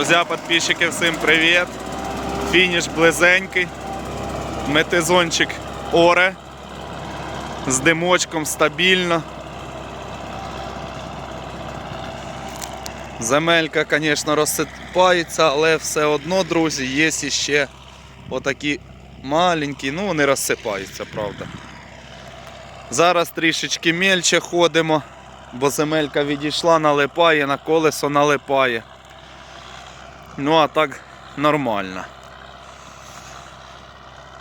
Друзі, підписчики, всім привіт. Фініш близенький. Метизончик оре. З димочком стабільно. Земелька, звісно, розсипається, але все одно, друзі, є ще отакі маленькі, ну вони розсипаються, правда. Зараз трішечки мельче ходимо, бо земелька відійшла, налипає, на колесо налипає. Ну а так нормально.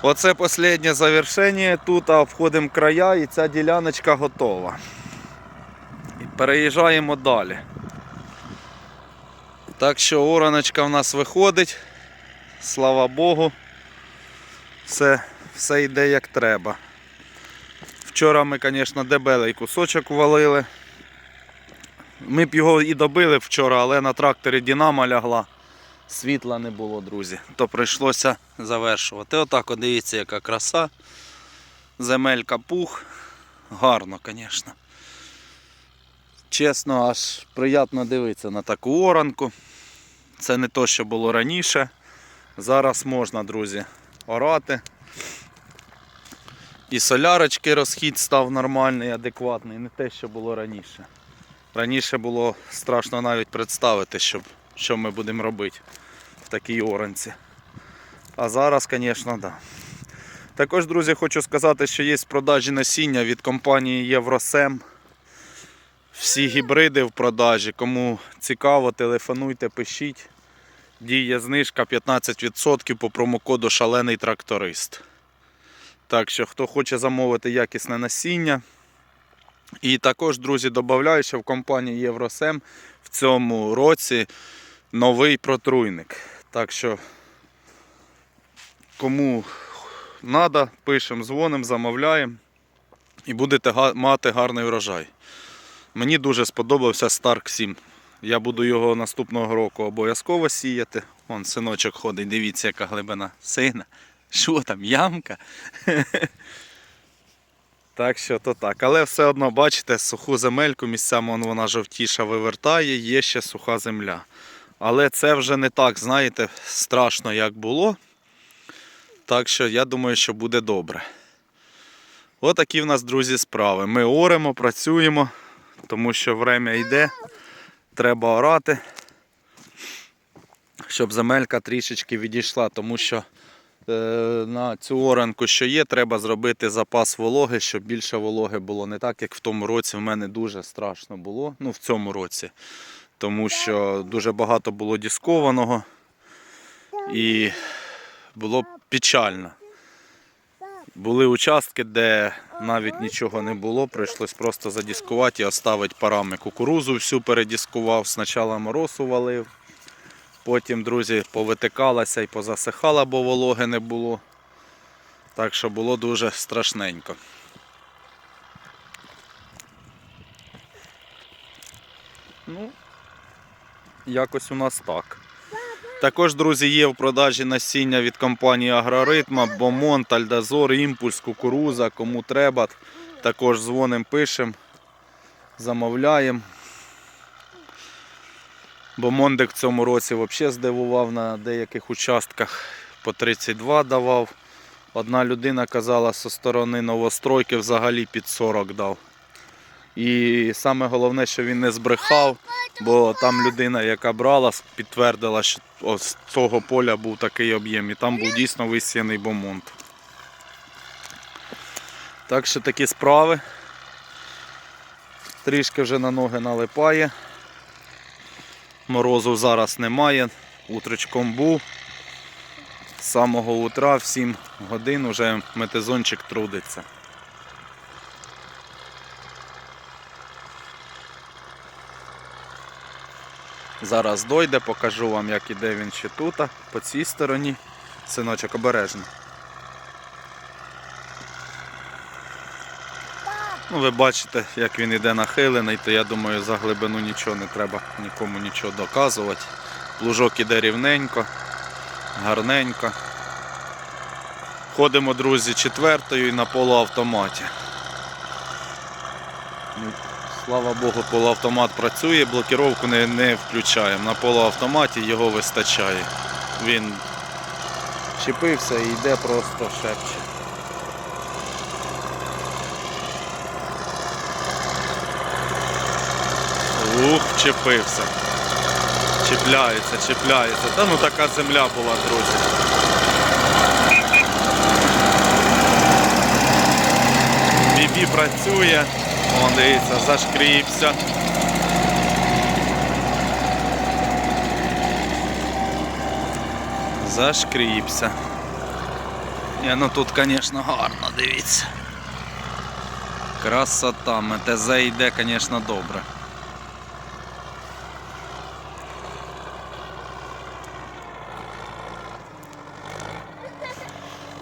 Оце останнє завершення тут, обходимо края і ця діляночка готова. Переїжджаємо далі. Так що ораночка в нас виходить. Слава Богу. Все, все йде як треба. Вчора ми, звісно, дебелий кусочок валили. Ми б його і добили вчора, але на тракторі Динамо лягла. Світла не було, друзі. То прийшлося завершувати. Отак, от дивіться, яка краса. Земелька пух. Гарно, звісно. Чесно, аж приємно дивитися на таку оранку. Це не то, що було раніше. Зараз можна, друзі, орати. І солярочки розхід став нормальний, адекватний, не те, що було раніше. Раніше було страшно навіть представити, щоб, що ми будемо робити в такій оранці. А зараз, звісно, так. Да. Також, друзі, хочу сказати, що є в продажі насіння від компанії Євросем. Всі гібриди в продажі. Кому цікаво, телефонуйте, пишіть. Діє знижка 15% по промокоду Шалений тракторист. Так що, хто хоче замовити якісне насіння. І також, друзі, додаю, що в компанії Євросем в цьому році новий протруйник. Так що, кому треба, пишемо, дзвонимо, замовляємо і будете мати гарний врожай. Мені дуже сподобався Stark 7. Я буду його наступного року обов'язково сіяти. Вон синочок ходить, дивіться, яка глибина сина. Що там, ямка? Так що то так. Але все одно, бачите, суху земельку місцями вона жовтіша вивертає, є ще суха земля. Але це вже не так, знаєте, страшно, як було. Так що я думаю, що буде добре. Отакі в нас, друзі, справи. Ми оремо, працюємо, тому що время йде, треба орати, щоб земелька трішечки відійшла, тому що е, на цю оранку, що є, треба зробити запас вологи, щоб більше вологи було. Не так, як в тому році в мене дуже страшно було. Ну, в цьому році. Тому що дуже багато було дискованого і було печально. Були участки, де навіть нічого не було, прийшлось просто задіскувати і оставити парами. Кукурузу всю передіскував, спочатку мороз увалив, потім, друзі, повитикалася і позасихала, бо вологи не було. Так що було дуже страшненько. Ну, якось у нас так. Також, друзі, є в продажі насіння від компанії Агроритма, Бомон, Тальдазор, Імпульс, кукуруза, кому треба. Також дзвонимо, пишемо, замовляємо. Бомондик в цьому році взагалі здивував на деяких участках по 32 давав. Одна людина казала зі сторони новостройки взагалі під 40 дав. І саме головне, що він не збрехав, бо там людина, яка брала, підтвердила, що з цього поля був такий об'єм, і там був дійсно висіяний бомонт. Так що такі справи. Трішки вже на ноги налипає. Морозу зараз немає, утречком був. З самого утра в 7 годин вже метезончик трудиться. Зараз дойде, покажу вам, як іде він ще тут, по цій стороні. Синочок обережно. Ну, ви бачите, як він іде нахилений, то я думаю, за глибину нічого не треба нікому нічого доказувати. Плужок іде рівненько, гарненько. Ходимо, друзі, четвертою і на полуавтоматі. Слава Богу, полуавтомат працює, блокіровку не, не включаємо. На полуавтоматі його вистачає. Він чіпився і йде просто шепче. Ух, чіпився. Чіпляється, чіпляється. Та ну така земля була, друзі. Бібі працює. О, дивіться, зашкріпся. Зашкріпся. Ні, ну тут, звісно, гарно, дивіться. Красота, МТЗ йде, звісно, добре.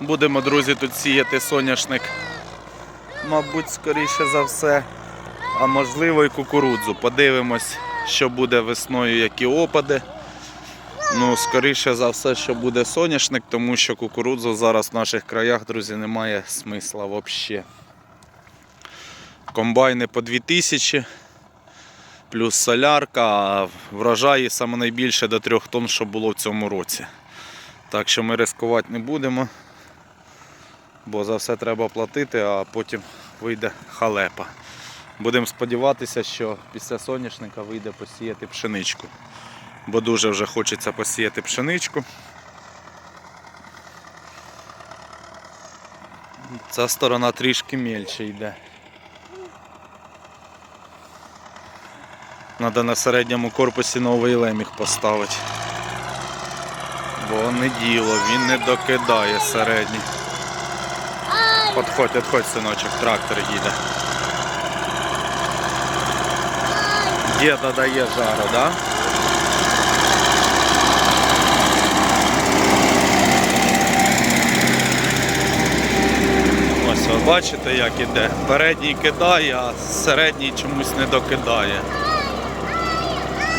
Будемо, друзі, тут сіяти соняшник. Мабуть, скоріше за все. А можливо і кукурудзу. Подивимось, що буде весною, які опади. Ну, скоріше за все, що буде соняшник, тому що кукурудзу зараз в наших краях, друзі, немає смисла взагалі. Комбайни по 2000, плюс солярка, а врожаї саме найбільше до 3 тонн, що було в цьому році. Так що ми ризикувати не будемо, бо за все треба платити, а потім вийде халепа. Будемо сподіватися, що після соняшника вийде посіяти пшеничку. Бо дуже вже хочеться посіяти пшеничку. Ця сторона трішки мельче йде. Треба на середньому корпусі новий леміг поставити. Бо не діло, він не докидає середній. Подходь, підходь, синочок, трактор їде. Діда дає жару, так? Да? Ось ви бачите, як іде. Передній кидає, а середній чомусь не докидає.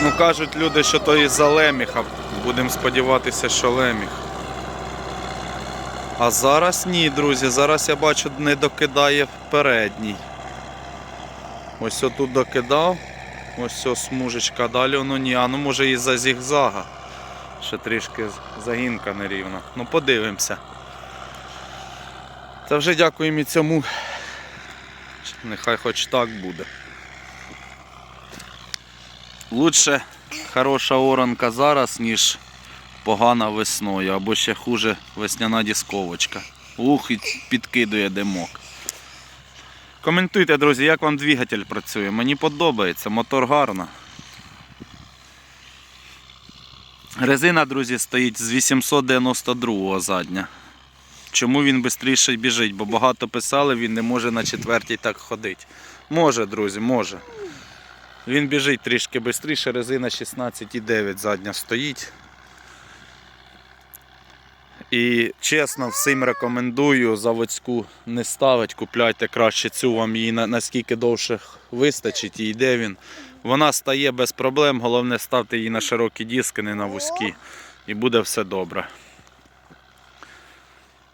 Ну кажуть люди, що то із-за леміха. Будемо сподіватися, що леміх. А зараз ні, друзі, зараз я бачу не докидає передній. Ось отут докидав. Ось ось смужечка, далі воно ні, а ну може із-за зігзага. Ще трішки загінка нерівна. Ну подивимося. Та вже дякуємо і цьому. Нехай хоч так буде. Лучше хороша оранка зараз, ніж погана весною, або ще хуже весняна дісковочка. Ух, і підкидує димок. Коментуйте, друзі, як вам двигатель працює. Мені подобається, мотор гарно. Резина, друзі, стоїть з 892-го задня. Чому він швидше біжить? Бо багато писали, він не може на четвертій так ходити. Може, друзі, може. Він біжить трішки швидше, резина 16,9 задня стоїть. І чесно, всім рекомендую заводську не ставить, купляйте краще цю, вам її наскільки довше вистачить і йде він. Вона стає без проблем, головне ставте її на широкі диски, не на вузькі. І буде все добре.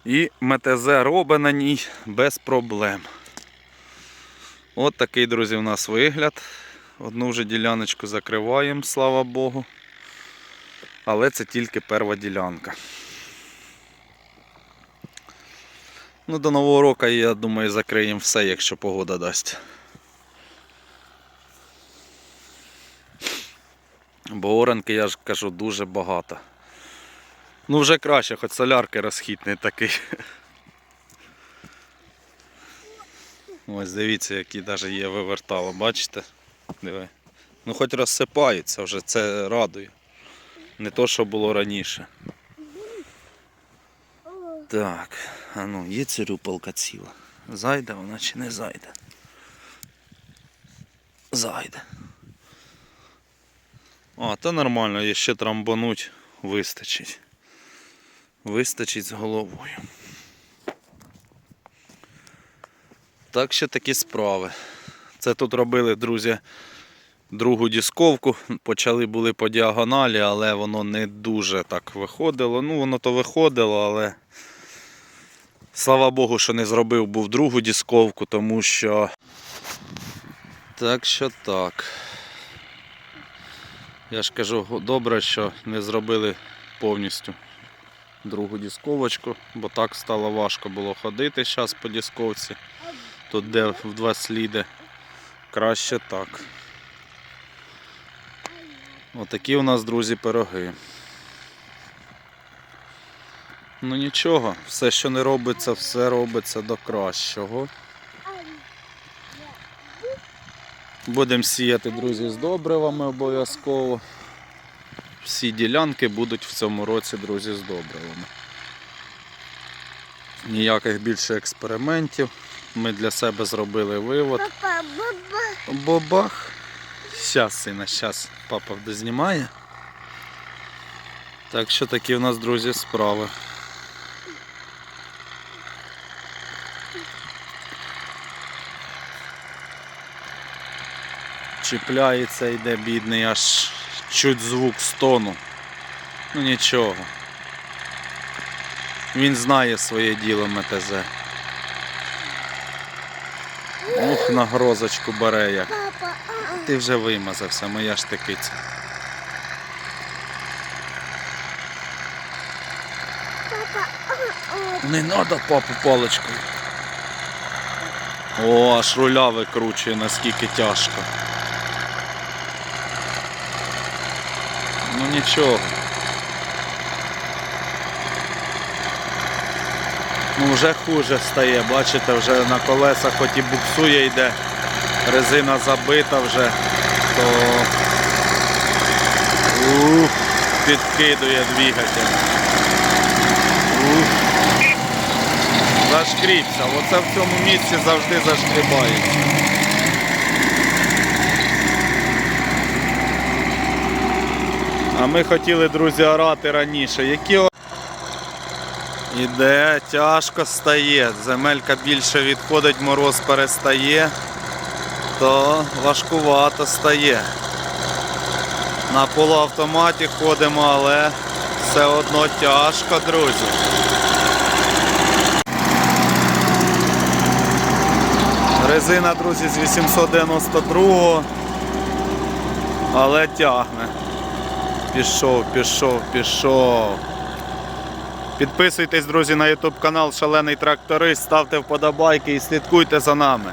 І МТЗ робить на ній без проблем. От такий, друзі, у нас вигляд. Одну вже діляночку закриваємо, слава Богу. Але це тільки перша ділянка. Ну, до нового року, я думаю, закриємо все, якщо погода дасть. Бо оранки, я ж кажу, дуже багато. Ну вже краще, хоч солярки розхід не такий. Ось дивіться, які навіть є вивертало, бачите? Диви. Ну хоч розсипаються вже, це радує. Не то, що було раніше. Так, а ну, є цирюпалка ціла. Зайде вона чи не зайде? Зайде. А, то нормально, є ще трамбануть, вистачить. Вистачить з головою. Так що такі справи. Це тут робили, друзі, другу дісковку. Почали були по діагоналі, але воно не дуже так виходило. Ну, воно то виходило, але слава Богу, що не зробив був другу дісковку, тому що Так що так. Я ж кажу, добре, що не зробили повністю другу дісковочку, бо так стало важко було ходити зараз по дісковці. Тут де в два сліди. Краще так. Отакі у нас, друзі, пироги. Ну нічого, все, що не робиться, все робиться до кращого. Будемо сіяти, друзі, з добривами обов'язково. Всі ділянки будуть в цьому році, друзі, з добривами. Ніяких більше експериментів. Ми для себе зробили вивод. Папа, баба. Бобах. Щас, сина, щас папа дознімає. Так що такі в нас, друзі, справи. Чіпляється, йде бідний, аж чуть звук стону. Ну нічого. Він знає своє діло МТЗ. Ух, на грозочку бере як. Ти вже вимазався, моя ж а. Не треба папу паличкою. О, аж руля викручує, наскільки тяжко. Нічого. Ну вже хуже стає, бачите, вже на колесах хоч і буксує йде, резина забита вже, то ух, підкидує двигатель. Ух. Зашкрібся. Оце в цьому місці завжди зашкрібається. А ми хотіли, друзі, орати раніше. Які Іде, тяжко стає. Земелька більше відходить, мороз перестає, то важкувато стає. На полуавтоматі ходимо, але все одно тяжко, друзі. Резина, друзі, з 892 але тягне. Пішов, пішов, пішов. Підписуйтесь, друзі, на YouTube канал Шалений Тракторист, ставте вподобайки і слідкуйте за нами.